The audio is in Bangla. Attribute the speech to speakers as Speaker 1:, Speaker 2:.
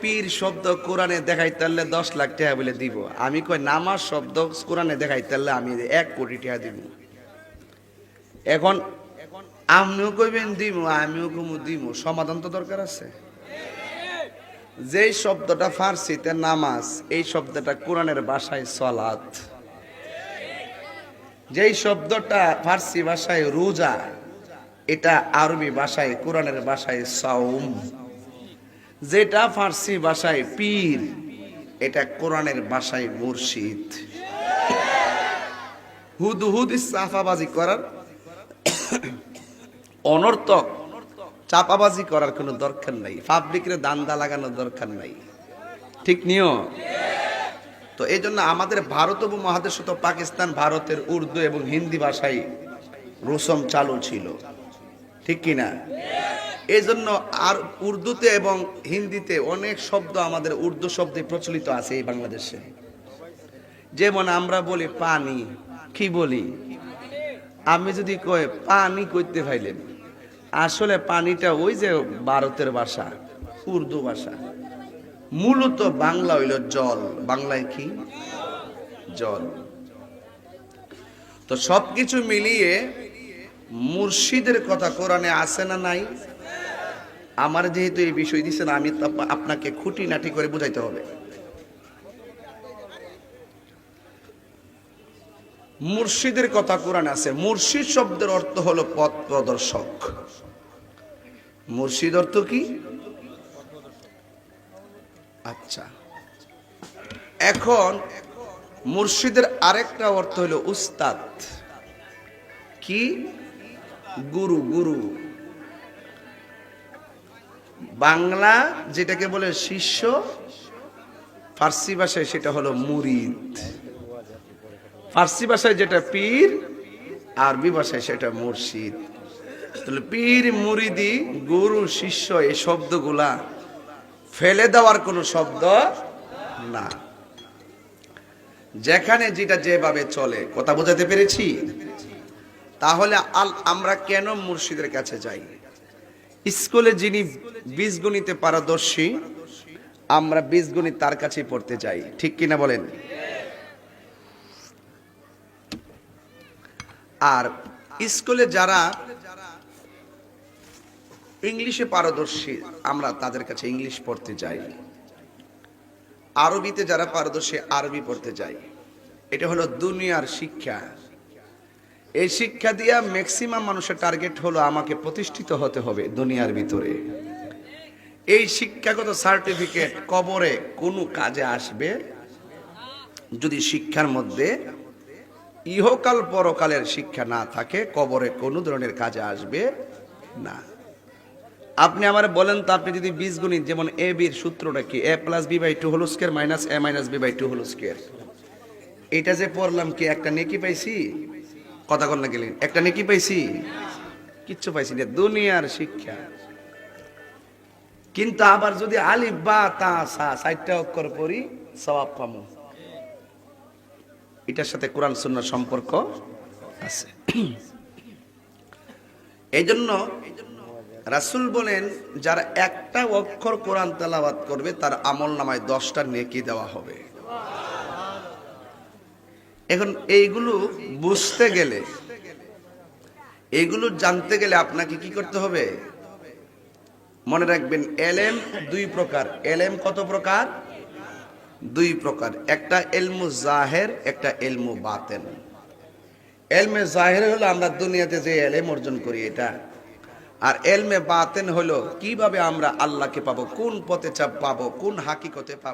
Speaker 1: পীর শব্দ কোরআনে দেখাইতে পারলে দশ লাখ টাকা বলে দিব। আমি কই নামাজ শব্দ কোরআনে দেখাইতে পারলে আমি এক কোটি টাকা দিব। এখন আপনিও কইবেন দিব, আমিও কমু দিব। সমাধান তো দরকার আছে। যেই শব্দটা ফার্সিতে নামাজ, এই শব্দটা কোরআনের ভাষায় সলাত যেই শব্দটা ফার্সি ভাষায় রোজা, এটা আরবি ভাষায়, কোরআনের ভাষায় সাউম যেটা ফার্সি ভাষায় পীর, এটা কোরআনের ভাষায় মুর্শিদ। হুদ হুদ চাপাবাজি করার অনর্থক চাপাবাজি করার কোনো দরকার নাই। পাবলিকের দান্দা লাগানোর দরকার নাই। ঠিক নিও তো এই জন্য আমাদের ভারত উপমহাদেশ তো পাকিস্তান, ভারতের উর্দু এবং হিন্দি ভাষায় রসম চালু ছিল। ঠিক কিনা? এই জন্য আর উর্দুতে এবং হিন্দিতে অনেক শব্দ আমাদের উর্দু শব্দে প্রচলিত আছে এই বাংলাদেশে। যেমন আমরা বলি পানি, কি বলি? আমি যদি কই পানি করতে পাইলেন আসলে পানিটা ওই যে ভারতের ভাষা, উর্দু ভাষা। মূলত বাংলা হইল জল। বাংলায় কি? জল। তো সবকিছু মিলিয়ে মুর্শিদের কথা কোরআনে আছে না নাই? আমার যেহেতু এই বিষয় দিচ্ছেন আমি আপনাকে খুঁটিনাটি করে বুঝাইতে হবে। মুর্শিদের কথা কোরআন আছে। মুর্শিদ শব্দের অর্থ হলো পথ প্রদর্শক। মুর্শিদ অর্থ কি? আচ্ছা। এখন মুর্শিদের আরেকটা অর্থ হলো উস্তাদ। কি? গুরু গুরু। বাংলা যেটাকে বলে শিষ্য, ফার্সি ভাষায় সেটা হলো মুরিদ। ফার্সি ভাষায় যেটা পীর, আরবি ভাষায় সেটা মুর্শিদ। তাহলে পীর, মুরিদি, গুরু, শিষ্য এই শব্দগুলা ফেলে দেওয়ার কোনো শব্দ না। যেখানে যেটা যেভাবে চলে, কথা বোঝাতে পেরেছি? তাহলে আল- আমরা কেন মুর্শিদের কাছে যাই? স্কুলে যিনি বীজগণিতে পারদর্শী, আমরা বীজগণিত তার কাছেই পড়তে যাই ঠিক কিনা বলেন? আর স্কুলে যারা ইংলিশে পারদর্শী, আমরা তাদের কাছে ইংলিশ পড়তে যাই আরবিতে যারা পারদর্শী, আরবি পড়তে যাই এটা হলো দুনিয়ার শিক্ষা। এই শিক্ষা দিয়া ম্যাক্সিমাম মানুষের টার্গেট হলো আমাকে প্রতিষ্ঠিত হতে হবে দুনিয়ার ভিতরে। এই শিক্ষাগত সার্টিফিকেট কবরে কোনো কাজে আসবে? যদি শিক্ষার মধ্যে ইহকাল পরকালের শিক্ষা না থাকে, কবরে কোনো ধরনের কাজে আসবে না। আপনি আমার বলেন তো, আপনি যদি বীজগণিত যেমন এ বির সূত্রটা কি? A plus B by two whole square minus A minus B by two whole square এটা যে পড়লাম কি, একটা নেকি পাইছি? কথা কর না গেলেন। একটা নেকি পাইছি? কিচ্ছু পাইছি না, দুনিয়ার শিক্ষা। কিন্তু আবার যদি আলিফ, বা, তা, সা সাইটটা অক্ষর পড়ি সবাব পামু। এটার সাথে কোরআন, সুন্নার সম্পর্ক আছে। এই জন্য রাসুল বলেন, যারা একটা অক্ষর কোরআন তেলাওয়াত করবে, তার আমল নামায় দশটা নেকি দেওয়া হবে। এখন এইগুলো বুঝতে গেলে, এইগুলো জানতে গেলে আপনাকে কি করতে হবে? মনে রাখবেন এলেম দুই প্রকার। এলেম কত প্রকার? দুই প্রকার। একটা এলমু জাহের, একটা এলমু বাতেন। এলমে জাহের হলো আমরা দুনিয়াতে যে এলেম অর্জন করি এটা। আর এলমে বাতেন হলো কীভাবে আমরা আল্লাহকে পাবো, কোন পথে চাপ পাবো, কোন হাকিকতে পাবো।